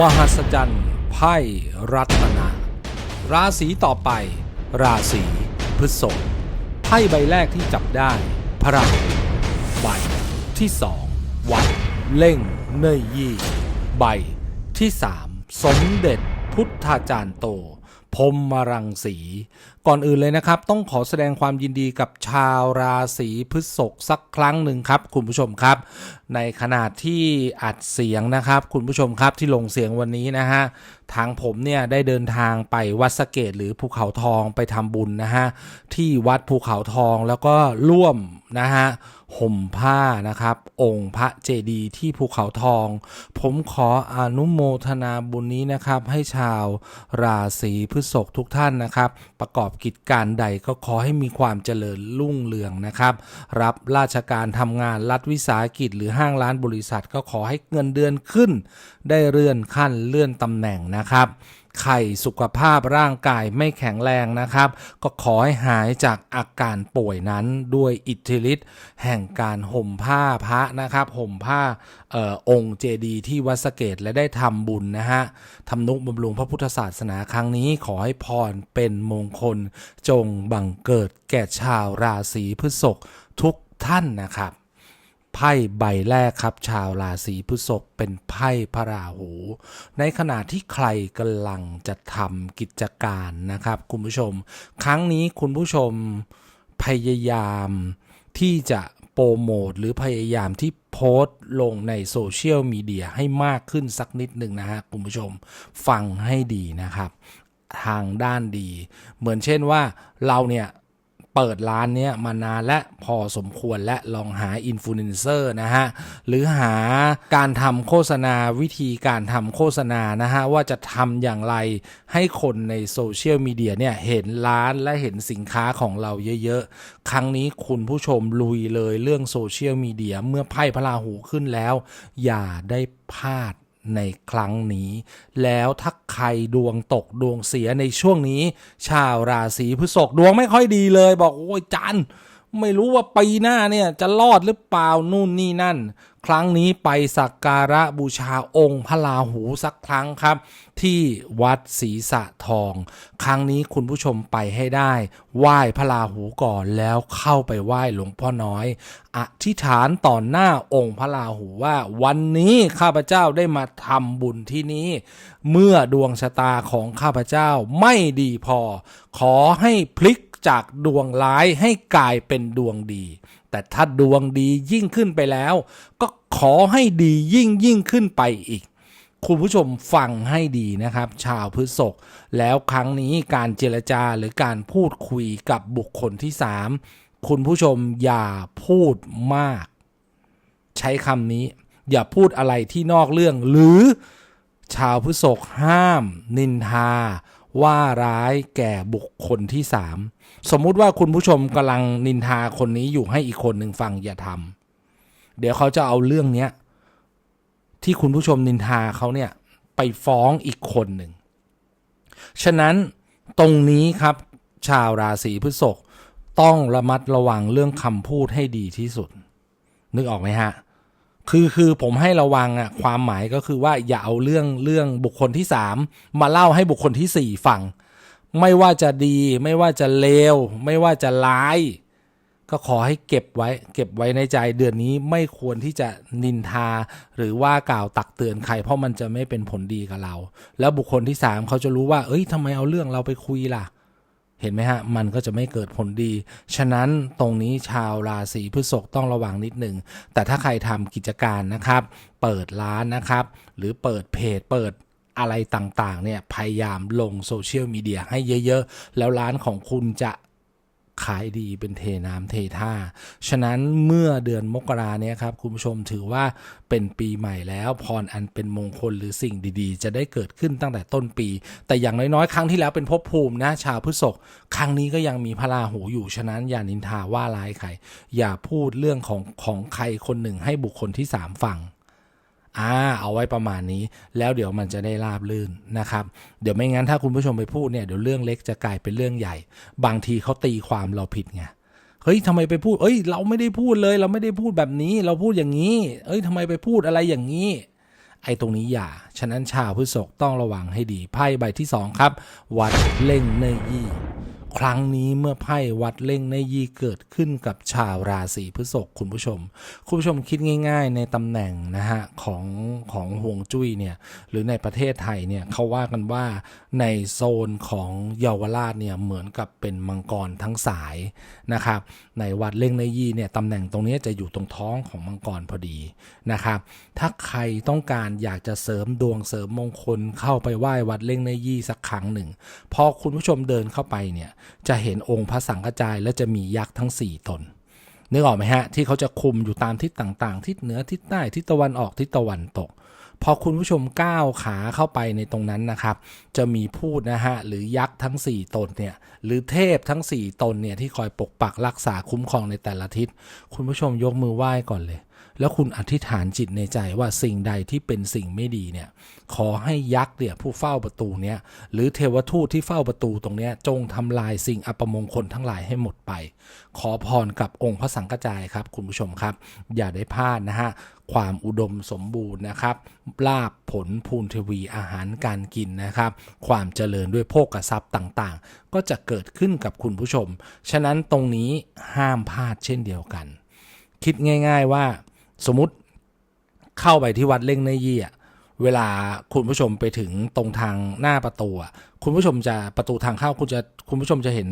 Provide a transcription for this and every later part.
มหัศจรรย์ไพ่รัตนะราศีต่อไป ราศีพฤษภไพ่ใบแรกที่จับได้พระราหูใบที่สองวัดเล่งเนยยี่ ใบที่สามสมเด็จพุทธาจารย์โตพรหมรังสี ก่อนอื่นเลยนะครับ ต้องขอแสดงความยินดีกับชาวราศีพฤษภสักครั้งหนึ่งครับ คุณผู้ชมครับ ในขณะที่อัดเสียงนะครับ คุณผู้ชมครับที่ลงเสียงวันนี้นะฮะทางผมเนี่ยได้เดินทางไปวัดสะเกตหรือภูเขาทองไปทำบุญนะฮะที่วัดภูเขาทองแล้วก็ร่วมนะฮะห่มผ้านะครับ องค์พระเจดีย์ที่ภูเขาทอง ผมขออนุโมทนาบุญนี้นะครับ ให้ชาวราศีพฤษภทุกท่านนะครับ ประกอบกิจการใดก็ขอให้มีความเจริญรุ่งเรืองนะครับ รับราชการทำงานรัฐวิสาหกิจหรือห้างร้านบริษัทก็ขอให้เงินเดือนขึ้น ได้เลื่อนขั้นเลื่อนตำแหน่งนะครับ ไข่สุขภาพร่างกายไม่แข็งแรงนะครับ ก็ขอให้หายจากอาการป่วยนั้นด้วยอิทธิฤทธิ์แห่งการห่มผ้าพระนะครับห่มผ้าออองค์เจดีย์ที่วัดสะเกตและได้ทำบุญนะฮะทำนุบำรุงพระพุทธศาสนาครั้งนี้ขอให้พรเป็นมงคล จงบังเกิดแก่ชาวราศีพฤษภทุกท่านนะครับ ไพ่ใบแรกครับ ชาวราศีพฤษภเป็นไพ่พระราหู ในขณะที่ใครกำลังจะทำกิจการนะครับ คุณผู้ชม ครั้งนี้คุณผู้ชมพยายามที่จะโปรโมทหรือพยายามที่โพสต์ลงในโซเชียลมีเดียให้มากขึ้นสักนิดหนึ่งนะฮะคุณผู้ชมฟังให้ดีนะครับ ทางด้านดี เหมือนเช่นว่าเราเนี่ย เปิดร้านเนี้ยมานานและพอสมควรและลองหาอินฟลูเอนเซอร์นะฮะ หรือหาการทำโฆษณาวิธีการทำโฆษณานะฮะ ว่าจะทำอย่างไรให้คนในโซเชียลมีเดียเนี่ยเห็นร้านและเห็นสินค้าของเราเยอะๆ ครั้งนี้คุณผู้ชมลุยเลยเรื่องโซเชียลมีเดียเมื่อไพ่พระราหูขึ้นแล้ว อย่าได้พลาด ในครั้งนี้ แล้วถ้าใครดวงตกดวงเสียในช่วงนี้ ชาวราศีพฤษภดวงไม่ค่อยดีเลย บอกโอ้ยจันไม่รู้ว่าปีหน้าเนี่ยจะรอดหรือเปล่านู่นนี่นั่น ครั้งนี้ไปสักการะบูชาองค์พระราหูสักครั้งครับ ที่วัดศรีสะทอง ครั้งนี้คุณผู้ชมไปให้ได้ ไหว้พระราหูก่อนแล้วเข้าไปไหว้หลวงพ่อน้อย อธิษฐานต่อหน้าองค์พระราหูว่า วันนี้ข้าพเจ้าได้มาทำบุญที่นี้ เมื่อดวงชะตาของข้าพเจ้าไม่ดีพอ ขอให้พลิกจากดวงร้ายให้กลายเป็นดวงดี แต่ถ้าดวงดียิ่งขึ้นไปแล้ว ก็ ขอให้ดียิ่งยิ่งขึ้นไปอีก คุณผู้ชมฟังให้ดีนะครับ ชาวพฤษภแล้วครั้งนี้การเจรจาหรือการพูดคุยกับบุคคลที่สามคุณผู้ชมอย่าพูดมาก ใช้คำนี้ อย่าพูดอะไรที่นอกเรื่อง หรือชาวพฤษภห้าม นินทา ว่าร้ายแก่บุคคลที่สามสมมุติว่าคุณผู้ชมกำลังนินทาคนนี้อยู่ให้อีกคนหนึ่งฟังอย่าทำ เดี๋ยวเขาจะเอาเรื่องเนี้ยที่คุณผู้ชมนินทาเขาเนี่ยไปฟ้องอีกคนหนึ่ง ฉะนั้นตรงนี้ครับชาวราศีพฤษภต้องระมัดระวังเรื่องคำพูดให้ดีที่สุด นึกออกไหมฮะ คือคือผมให้ระวังอะความหมายก็คือว่าอย่าเอาเรื่องเรื่องบุคคลที่สามมาเล่าให้บุคคลที่สี่ฟัง ไม่ว่าจะดี ไม่ว่าจะเลว ไม่ว่าจะร้าย ก็ขอให้เก็บไว้ เก็บไว้ในใจเดือนนี้ไม่ควรที่จะนินทา หรือว่ากล่าวตักเตือนใคร เพราะมันจะไม่เป็นผลดีกับเรา แล้วบุคคลที่สามเขาจะรู้ว่า เอ้ยทำไมเอาเรื่องเราไปคุยล่ะ เห็นไหมฮะ มันก็จะไม่เกิดผลดี ฉะนั้นตรงนี้ชาวราศีพฤษภต้องระวังนิดหนึ่ง แต่ถ้าใครทำกิจการนะครับ เปิดร้านนะครับ หรือเปิดเพจเปิดอะไรต่างๆเนี่ยพยายามลงโซเชียลมีเดียให้เยอะ ๆ แล้วร้านของคุณจะ ขายดีเป็นเทน้ำเทท่า ฉะนั้นเมื่อเดือนมกราเนี่ยครับคุณผู้ชมถือว่าเป็นปีใหม่แล้วพรอันเป็นมงคลหรือสิ่งดีๆ จะได้เกิดขึ้นตั้งแต่ต้นปี แต่อย่างน้อยๆ ครั้งที่แล้วเป็นภพภูมินะชาวพฤษภครั้งนี้ก็ยังมีพระราหูอยู่ฉะนั้นอย่านินทาว่าร้ายใครอย่าพูดเรื่องของของใครคนหนึ่งให้บุคคลที่สามฟัง อ่าเอาไว้ประมาณนี้ แล้วเดี๋ยวมันจะได้ราบลื่นนะครับ เดี๋ยวไม่งั้นถ้าคุณผู้ชมไปพูดเนี่ยเดี๋ยวเรื่องเล็กจะกลายเป็นเรื่องใหญ่ บางทีเขาตีความเราผิดไงเฮ้ยทำไมไปพูด เอ้ย เราไม่ได้พูดเลย เราไม่ได้พูดแบบนี้ เราพูดอย่างนี้ เอ้ยทำไมไปพูดอะไรอย่างนี้ ไอ้ตรงนี้อย่า ฉะนั้นชาวพฤษภต้องระวังให้ดีไพ่ใบที่สองครับ วัดเล่งเนยี่ ครั้งนี้เมื่อไพ่วัดเล่งในยีเกิดขึ้นกับชาวราศีพฤษภคุณผู้ชม คุณผู้ชมคิดง่าย ๆ ในตำแหน่งนะฮะของของห่วงจุ้ยเนี่ยหรือในประเทศไทยเนี่ยเขาว่ากันว่าในโซนของเยาวราชเนี่ยเหมือนกับเป็นมังกรทั้งสายนะครับในวัดเล่งในยีเนี่ยตำแหน่งตรงนี้จะอยู่ตรงท้องของมังกรพอดีนะครับถ้าใครต้องการอยากจะเสริมดวงเสริมมงคลเข้าไปไหว้วัดเล่งในยี่สักครั้งหนึ่งพอคุณผู้ชมเดินเข้าไปเนี่ยจะเห็นองค์พระสังฆจายและจะมียักษ์ทั้ง 4 ตนนึกออกไหมฮะ ที่เขาจะคุมอยู่ตามทิศต่างๆ ทิศเหนือทิศใต้ทิศตะวันออกทิศตะวันตก พอคุณผู้ชมก้าวขาเข้าไปในตรงนั้นนะครับ จะมีพูดนะฮะ หรือยักษ์ทั้ง 4 ตนเนี่ย หรือเทพทั้ง 4 ตนเนี่ย ที่คอยปกปักรักษาคุ้มครองในแต่ละทิศ คุณผู้ชมยกมือไหว้ก่อนเลย แล้วคุณอธิษฐานจิตในใจว่าสิ่งใดที่เป็นสิ่งไม่ดีเนี่ยขอให้ยักษ์เนี่ยผู้เฝ้าประตูเนี่ยหรือเทวทูตที่เฝ้าประตูตรงเนี้ยจงทำลายสิ่งอัปมงคลทั้งหลายให้หมดไป ขอพรกับองค์พระสังฆจายครับ คุณผู้ชมครับ อย่าได้พลาดนะฮะความอุดมสมบูรณ์นะครับ ลาบผลภูนทวีอาหารการกินนะครับ ความเจริญด้วยโภกทรัพย์ต่างๆ ก็จะเกิดขึ้นกับคุณผู้ชม ฉะนั้นตรงนี้ห้ามพลาดเช่นเดียวกัน คิดง่าย ๆว่า สมมติเข้าไปที่วัดเล่งในยี่อะเวลาคุณผู้ชมไปถึงตรงทางหน้าประตูคุณผู้ชมจะประตูทางเข้าคุณจะคุณผู้ชมจะเห็น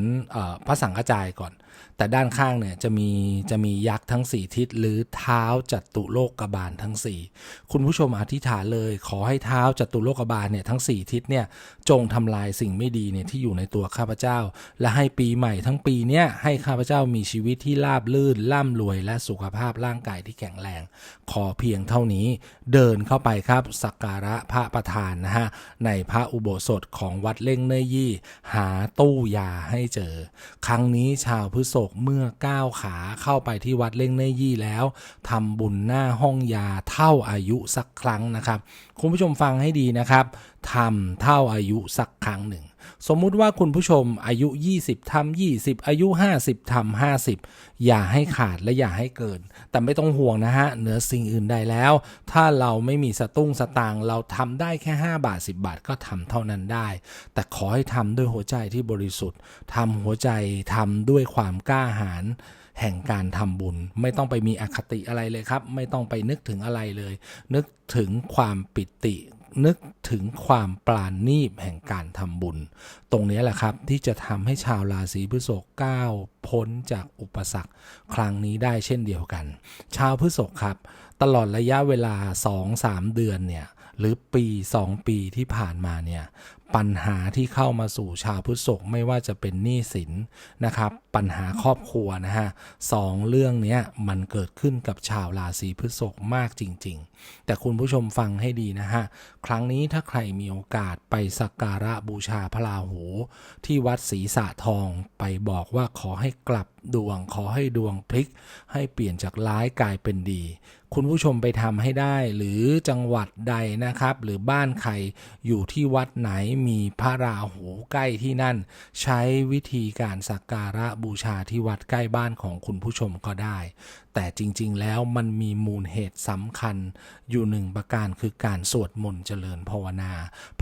พระสังฆจายก่อน แต่ด้านข้างเนี่ยจะมีจะมียักษ์ทั้ง 4 ทิศหรือเท้าจัตุโลกบาลทั้ง 4 คุณผู้ชมอธิษฐานเลย ขอให้เท้าจัตุโลกบาลเนี่ยทั้ง 4 ทิศเนี่ยจงทำลายสิ่งไม่ดีเนี่ยที่อยู่ในตัวข้าพเจ้า และให้ปีใหม่ทั้งปีเนี่ยให้ข้าพเจ้ามีชีวิตที่ราบลื่นร่ำรวยและสุขภาพร่างกายที่แข็งแรง ขอเพียงเท่านี้เดินเข้าไปครับสักการะพระประธานนะฮะในพระอุโบสถของวัดเล่งเนยยี่ หาตู้ยาให้เจอ ครั้งนี้ชาวพฤษภเมื่อก้าวขาเข้าไปที่วัดเล่งเนยยี่แล้วทำบุญหน้าห้องยาเท่าอายุสักครั้งนะครับ คุณผู้ชมฟังให้ดีนะครับ ทำเท่าอายุสักครั้งหนึ่ง สมมุติว่าคุณผู้ชมอายุ 20ทำ20 อายุ 50ทำ50 อย่าให้ขาดและอย่าให้เกิน แต่ไม่ต้องห่วงนะฮะ เหนือสิ่งอื่นใดแล้ว ถ้าเราไม่มีสตุ้งสตางเราทำได้แค่ 5 บาท 10 บาทก็ทำเท่านั้นได้ แต่ขอให้ทำด้วยหัวใจที่บริสุทธิ์ทำหัวใจทำด้วยความกล้าหาญแห่งการทำบุญ ไม่ต้องไปมีอคติอะไรเลยครับ ไม่ต้องไปนึกถึงอะไรเลย นึกถึงความปิติ นึกถึงความปราณีบแห่งการทำบุญ ตรงนี้แหละครับที่จะทำให้ชาวราศีพฤษภก้าวพ้นจากอุปสรรคครั้งนี้ได้เช่นเดียวกัน ชาวพฤษภครับ ตลอดระยะเวลา 2-3 เดือนเนี่ยหรือปี 2 ปีที่ผ่านมาเนี่ยปัญหาที่เข้ามาสู่ชาวพฤษภไม่ว่าจะเป็นหนี้สินนะครับ ปัญหาครอบครัวนะฮะสองเรื่องนี้มันเกิดขึ้นกับชาวราศีพฤษภมากจริง ๆ แต่คุณผู้ชมฟังให้ดีนะฮะ ครั้งนี้ถ้าใครมีโอกาสไปสักการะบูชาพระราหู ที่วัดศรีสะทองไปบอกว่าขอให้กลับดวง ขอให้ดวงพลิก ให้เปลี่ยนจากร้ายกลายเป็นดีคุณผู้ชมไปทำให้ได้หรือจังหวัดใดนะครับ หรือบ้านใครอยู่ที่วัดไหนมีพระราหูใกล้ที่นั่น ใช้วิธีการสักการะบูชาที่วัดใกล้บ้านของคุณผู้ชมก็ได้ แต่จริงๆแล้วมันมีมูลเหตุสำคัญ อยู่หนึ่งประการคือการสวดมนต์เจริญภาวนา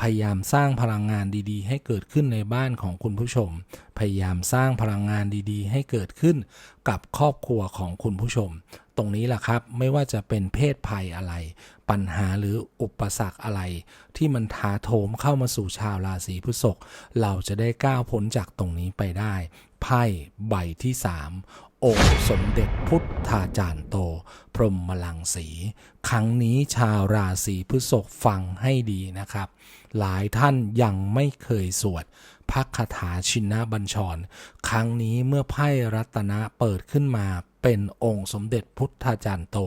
พยายามสร้างพลังงานดีๆ ให้เกิดขึ้นในบ้านของคุณผู้ชม พยายามสร้างพลังงานดีๆ ให้เกิดขึ้นกับครอบครัวของคุณผู้ชม ตรงนี้แหละครับไม่ว่าจะเป็นเพศภัยอะไร ปัญหาหรืออุปสรรคอะไร ที่มันถาโถมเข้ามาสู่ชาวราศีพฤษภเราจะได้ก้าวพ้นจากตรงนี้ไปได้ ไพ่ใบที่3องค์สมเด็จพุทธาจารย์โต พรหมลังสี ครั้งนี้ชาวราศีพฤษภฟังให้ดีนะครับ หลายท่านยังไม่เคยสวดพักคาถาชินบัญชร ครั้งนี้เมื่อไพ่รัตนะเปิดขึ้นมา เป็นองค์สมเด็จพุทธาจารย์โต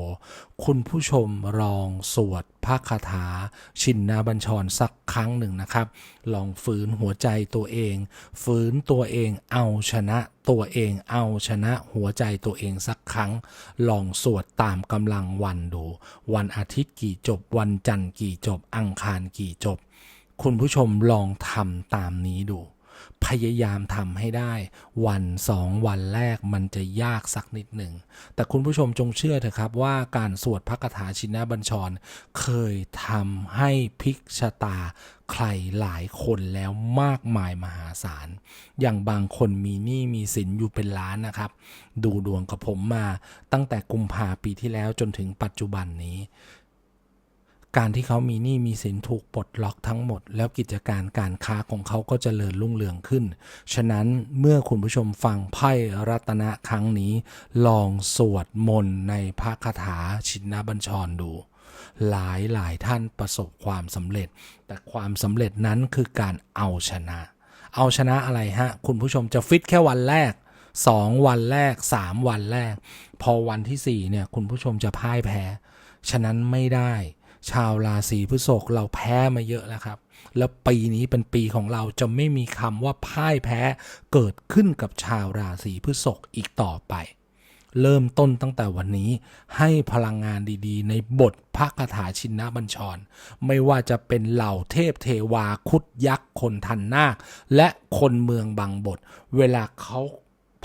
คุณผู้ชมลองสวดพระคาถา ชินนาบัญชรสักครั้งหนึ่งนะครับ ลองฝืนหัวใจตัวเอง ฝืนตัวเองเอาชนะตัวเองเอาชนะหัวใจตัวเองสักครั้ง ลองสวดตามกำลังวันดู วันอาทิตย์กี่จบ วันจันทร์กี่จบ อังคารกี่จบ คุณผู้ชมลองทำตามนี้ดู พยายามทำให้ได้ วันสองวันแรกมันจะยากสักนิดหนึ่ง แต่คุณผู้ชมจงเชื่อเถอะครับว่าการสวดพระคาถาชินบัญชร เคยทำให้พลิกชะตาใครหลายคนแล้วมากมายมหาศาล อย่างบางคนมีหนี้มีสินอยู่เป็นล้านนะครับ ดูดวงกับผมมาตั้งแต่กุมภาปีที่แล้วจนถึงปัจจุบันนี้ การที่เขามีหนี้มีสินถูกปลดล็อกทั้งหมด แล้วกิจการการค้าของเขาก็จเจริญรุ่งเรืองขึ้น ฉะนั้นเมื่อคุณผู้ชมฟังไพ่รัตนะครั้งนี้ ลองสวดมนต์ในพระคาถาชินบัญชรดู หลายหลายท่านประสบความสำเร็จ แต่ความสำเร็จนั้นคือการเอาชนะ เอาชนะอะไรฮะ คุณผู้ชมจะฟิตแค่วันแรก2วันแรก3วันแรก พอวันที่4เนี่ยคุณผู้ชมจะพ่ายแพ้ ฉะนั้นไม่ได้ ชาวราศีพฤษภเราแพ้มาเยอะแล้วครับ แล้วปีนี้เป็นปีของเราจะไม่มีคำว่าพ่ายแพ้เกิดขึ้นกับชาวราศีพฤษภอีกต่อไป เริ่มต้นตั้งแต่วันนี้ให้พลังงานดีๆ ในบทพระคาถาชินนบัญชร ไม่ว่าจะเป็นเหล่าเทพเทวาคุดยักษ์คนทันนาคและคนเมืองบางบท เวลาเขา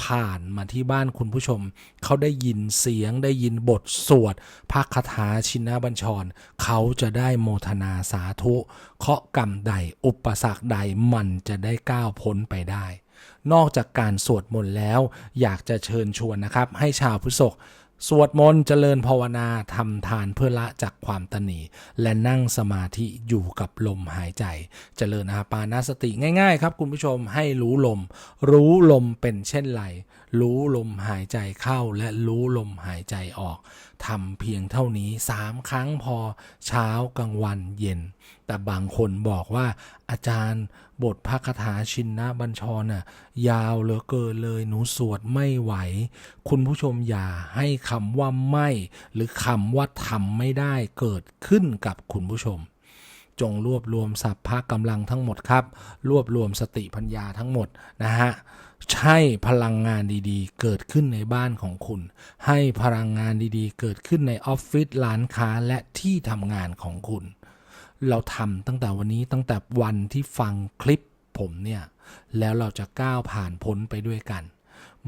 ผ่านมาที่บ้านคุณผู้ชม เขาได้ยินเสียงได้ยินบทสวดพระคาถาชินบัญชร เขาจะได้โมทนาสาธุ เคาะกรรมใดอุปสรรคใดมันจะได้ก้าวพ้นไปได้ นอกจากการสวดมนต์แล้ว อยากจะเชิญชวนนะครับ ให้ชาวพฤษภ สวดมนต์เจริญภาวนาทำทานเพื่อละจากความตนีและนั่งสมาธิอยู่กับลมหายใจ เจริญอาปานาสติง่ายๆ ครับคุณผู้ชมให้รู้ลม รู้ลมเป็นเช่นไร รู้ลมหายใจเข้าและรู้ลมหายใจออกทำเพียงเท่านี้สามครั้งพอเช้ากลางวันเย็น แต่บางคนบอกว่าอาจารย์บทพระคาถาชินนะบัญชรน่ะยาวเหลือเกินเลยหนูสวดไม่ไหว คุณผู้ชมอย่าให้คำว่าไม่ หรือคำว่าทำไม่ได้เกิดขึ้นกับคุณผู้ชม จงรวบรวมสัพพะกำลังทั้งหมดครับ รวบรวมสติปัญญาทั้งหมดนะฮะใช่พลังงานดีๆ เกิดขึ้นในบ้านของคุณ ให้พลังงานดีๆ เกิดขึ้นในออฟฟิศร้านค้าและที่ทำงานของคุณ เราทำตั้งแต่วันนี้ตั้งแต่วันที่ฟังคลิปผมเนี่ย แล้วเราจะก้าวผ่านพ้นไปด้วยกัน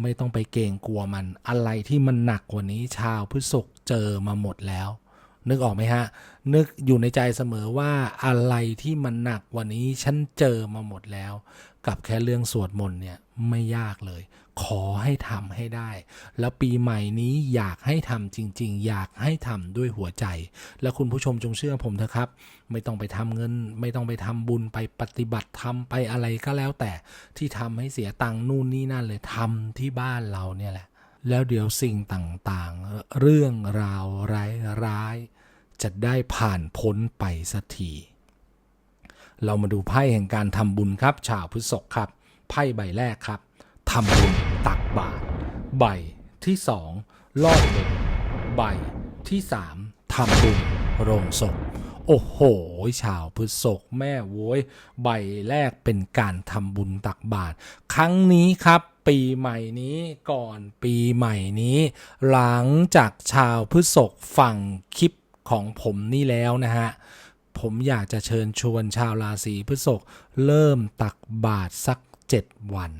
ไม่ต้องไปเกรงกลัวมันอะไรที่มันหนักกว่านี้ชาวพฤษภเจอมาหมดแล้ว นึกออกไหมฮะ นึกอยู่ในใจเสมอว่าอะไรที่มันหนักกว่านี้ฉันเจอมาหมดแล้ว กับแค่เรื่องสวดมนต์เนี่ยไม่ยากเลย ขอให้ทำให้ได้ แล้วปีใหม่นี้อยากให้ทำจริง ๆ อยากให้ทำด้วยหัวใจ แล้วคุณผู้ชมจงเชื่อผมเถอะครับ ไม่ต้องไปทำเงิน ไม่ต้องไปทำบุญไปปฏิบัติทำไปอะไรก็แล้วแต่ที่ทำให้เสียตังค์นู่นนี่นั่นเลยทำที่บ้านเราเนี่ยแหละ แล้วเดี๋ยวสิ่งต่างๆ เรื่องราวร้ายๆจะได้ผ่านพ้นไปสักทีเรามาดูไพ่แห่งการทำบุญครับชาวพฤษภครับไพ่ใบแรกครับ ทำบุญตักบาตรใบที่สองลอดบุญใบที่สามทำบุญโรงศพโอ้โห ชาวพฤษภแม่โว้ย ใบแรกเป็นการทำบุญตักบาตรครั้งนี้ครับ ปีใหม่นี้ก่อนปีใหม่นี้ หลังจากชาวพฤษภฟังคลิปของผมนี่แล้วนะฮะ ผมอยากจะเชิญชวนชาวราศีพฤษภเริ่มตักบาตรสัก 7 วัน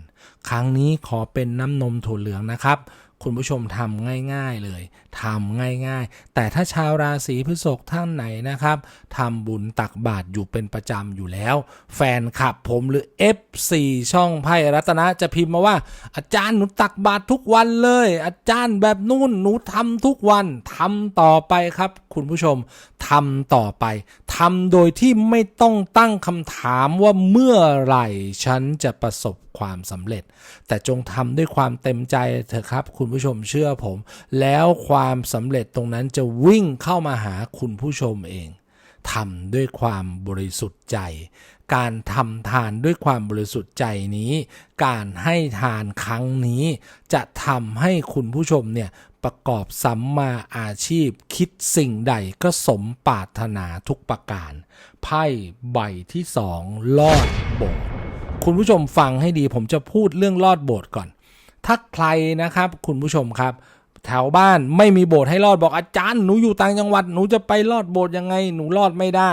ครั้งนี้ขอเป็นน้ำนมถั่วเหลืองนะครับ คุณผู้ชมทำง่ายๆเลยทำง่ายๆ แต่ถ้าชาวราศีพฤษภท่านไหนนะครับทำบุญตักบาตรอยู่เป็นประจำอยู่แล้ว แฟนคลับผมหรือ F4 ช่องไพ่รัตนะจะพิมพ์มาว่า อาจารย์หนูตักบาตรทุกวันเลย อาจารย์แบบนู่นหนูทำทุกวันทำต่อไปครับ คุณผู้ชมทำต่อไปทำโดยที่ไม่ต้องตั้งคำถามว่าเมื่อไหร่ฉันจะประสบความสำเร็จ แต่จงทำด้วยความเต็มใจเถอะครับ คุณผู้ชมเชื่อผม แล้วความสำเร็จตรงนั้นจะวิ่งเข้ามาหาคุณผู้ชมเอง ทำด้วยความบริสุทธิ์ใจ การทำทานด้วยความบริสุทธิ์ใจนี้ การให้ทานครั้งนี้ จะทำให้คุณผู้ชมเนี่ยประกอบสัมมาอาชีพคิดสิ่งใดก็สมปรารถนาทุกประการ ไพ่ใบที่สองลอดโบสถ์คุณผู้ชมฟังให้ดีผมจะพูดเรื่องลอดโบสถ์ก่อน ถ้าใครนะครับ คุณผู้ชมครับ แถวบ้านไม่มีโบสถ์ให้รอดบอกอาจารย์หนูอยู่ต่างจังหวัดหนูจะไปรอดโบสถ์ยังไงหนูรอดไม่ได้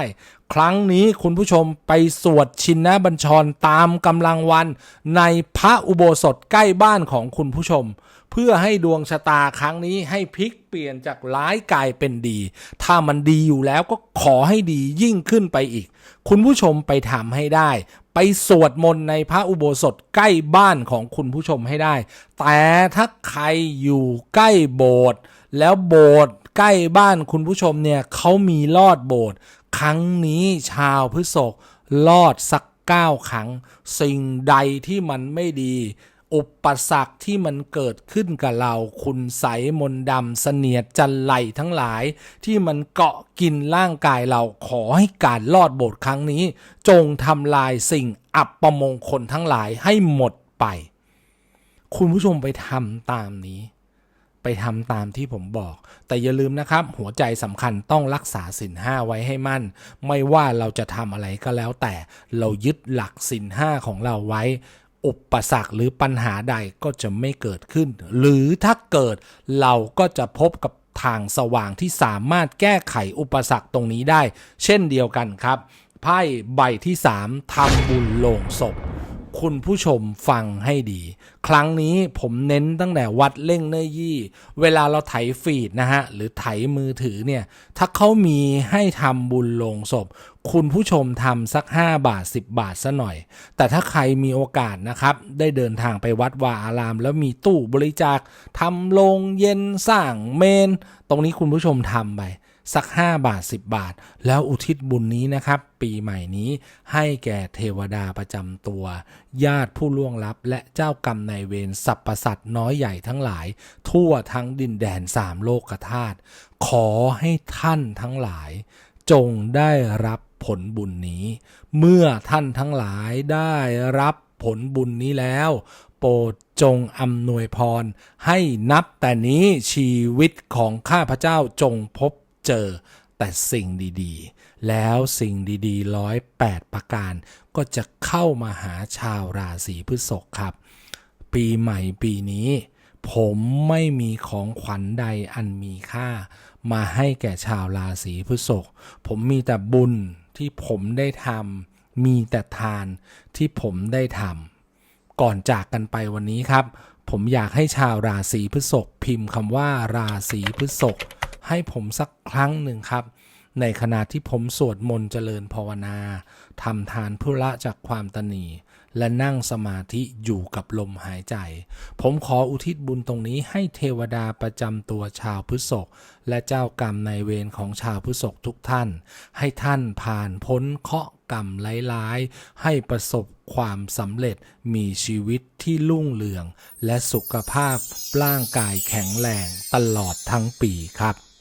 ครั้งนี้คุณผู้ชมไปสวดชินนะบัญชรตามกำลังวัน ในพระอุโบสถใกล้บ้านของคุณผู้ชม เพื่อให้ดวงชะตาครั้งนี้ให้พลิกเปลี่ยนจากร้ายกลายเป็นดี ถ้ามันดีอยู่แล้วก็ขอให้ดียิ่งขึ้นไปอีก คุณผู้ชมไปทำให้ได้ ไปสวดมนต์ในพระอุโบสถใกล้บ้านของคุณผู้ชมให้ได้ แต่ถ้าใครอยู่ใกล้โบสถ์แล้วโบสถ์ใกล้บ้านคุณผู้ชมเนี่ยเขามีลอดโบสถ์ครั้งนี้ชาวพฤษกลอดสักเก้าครั้ง สิ่งใดที่มันไม่ดี อุปสรรคที่มันเกิดขึ้นกับเรา คุณใสมนดำเสนียดจันไหลทั้งหลาย ที่มันเกาะกินร่างกายเราขอให้การลอดโบสถ์ครั้งนี้ จงทำลายสิ่งอับประมงคลทั้งหลายให้หมดไป คุณผู้ชมไปทำตามนี้ ไปทำตามที่ผมบอก แต่อย่าลืมนะครับ หัวใจสำคัญต้องรักษาสินห้าไว้ให้มั่น ไม่ว่าเราจะทำอะไรก็แล้วแต่เรายึดหลักสินห้าของเราไว้ อุปสรรคหรือปัญหาใดก็จะไม่เกิดขึ้น หรือถ้าเกิดเราก็จะพบกับทางสว่างที่สามารถแก้ไขอุปสรรคตรงนี้ได้ เช่นเดียวกันครับ ไพ่ใบที่ 3ทำบุญโลงศพ คุณผู้ชมฟังให้ดี ครั้งนี้ผมเน้นตั้งแต่วัดเล่งเนยยี่ เวลาเราไถฟีดนะฮะ หรือไถมือถือเนี่ย ถ้าเขามีให้ทำบุญลงศพ คุณผู้ชมทำสัก 5 บาท 10 บาทซะหน่อย แต่ถ้าใครมีโอกาสนะครับ ได้เดินทางไปวัดวาอาราม แล้วมีตู้บริจาคทำโรงเย็นสร้างเมน ตรงนี้คุณผู้ชมทำไปสัก 5 บาท 10 บาท แล้วอุทิศบุญนี้นะครับ ปีใหม่นี้ให้แก่เทวดาประจำตัว ญาติผู้ล่วงลับ และเจ้ากรรมนายเวรสรรพสัตว์น้อยใหญ่ทั้งหลาย ทั่วทั้งดินแดนสามโลกธาตุขอให้ท่านทั้งหลาย จงได้รับ ผลบุญนี้ เมื่อท่านทั้งหลายได้รับผลบุญนี้แล้ว โปรดจงอำนวยพร ให้นับแต่นี้ชีวิตของข้าพเจ้าจงพบเจอแต่สิ่งดีๆ แล้วสิ่งดีๆร้อยแปดประการ ก็จะเข้ามาหาชาวราศีพฤษภครับ ปีใหม่ปีนี้ ผมไม่มีของขวัญใดอันมีค่า มาให้แก่ชาวราศีพฤษภผมมีแต่บุญ ที่ผมได้ทำมีแต่ทานที่ผมได้ทำก่อนจากกันไปวันนี้ครับ ผมอยากให้ชาวราศีพฤษภพิมพ์คำว่าราศีพฤษภให้ผมสักครั้งหนึ่งครับ ในขณะที่ผมสวดมนต์เจริญภาวนาทำทานเพื่อละจากความตนี และนั่งสมาธิอยู่กับลมหายใจ ผมขออุทิศบุญตรงนี้ให้เทวดาประจำตัวชาวพฤษภและเจ้ากรรมในเวรของชาวพฤษภทุกท่าน ให้ท่านผ่านพ้นเคาะกรรมร้ายๆ ให้ประสบความสำเร็จมีชีวิตที่รุ่งเรือง และสุขภาพร่างกายแข็งแรงตลอดทั้งปีครับ